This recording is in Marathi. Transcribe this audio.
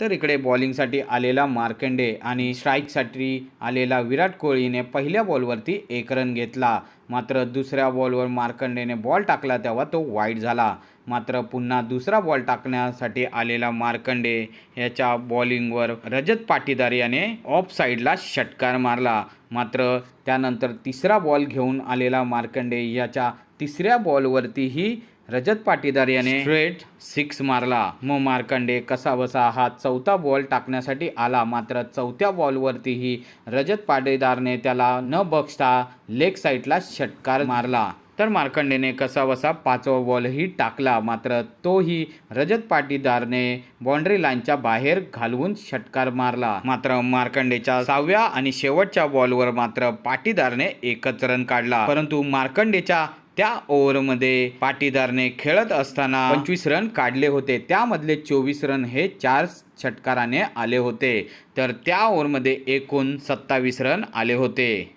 तर इकडे बॉलिंगसाठी आलेला मार्कंडे आणि स्ट्राईकसाठी आलेला विराट कोहलीने पहिल्या बॉलवरती एक रन घेतला. मात्र दुसऱ्या बॉलवर मार्कंडेने बॉल टाकला तेव्हा तो वाईट झाला. मात्र पुन्हा दुसरा बॉल टाकण्यासाठी आलेला मार्कंडे याच्या बॉलिंगवर रजत पाटीदार याने ऑफ साईडला षटकार मारला. मात्र त्यानंतर तिसरा बॉल घेऊन आलेला मार्कंडे याच्या तिसऱ्या बॉलवरतीही रजत पाटीदार याने स्ट्रेट सिक्स मारला. मग मार्कंडे कसा बसा हा चौथा बॉल टाकण्यासाठी आला. मात्र चौथ्या बॉलवरतीही रजत पाटीदारने त्याला न बघता लेग साईडला षटकार मारला. तर मार्कंडेने कसावसा पाचवा बॉलही टाकला. मात्र तोही रजत पाटीदारने बाउंड्री लाईनच्या बाहेर घालवून षटकार मारला. मात्र मार्कंडेच्या सहाव्या आणि शेवटच्या बॉलवर मात्र पाटीदारने एकच रन काढला. परंतु मार्कंडेच्या त्या ओव्हरमध्ये पाटीदारने खेळत असताना पंचवीस रन काढले होते. त्यामधले चोवीस रन हे चार षटकाराने आले होते. तर त्या ओव्हरमध्ये एकूण सत्तावीस रन आले होते.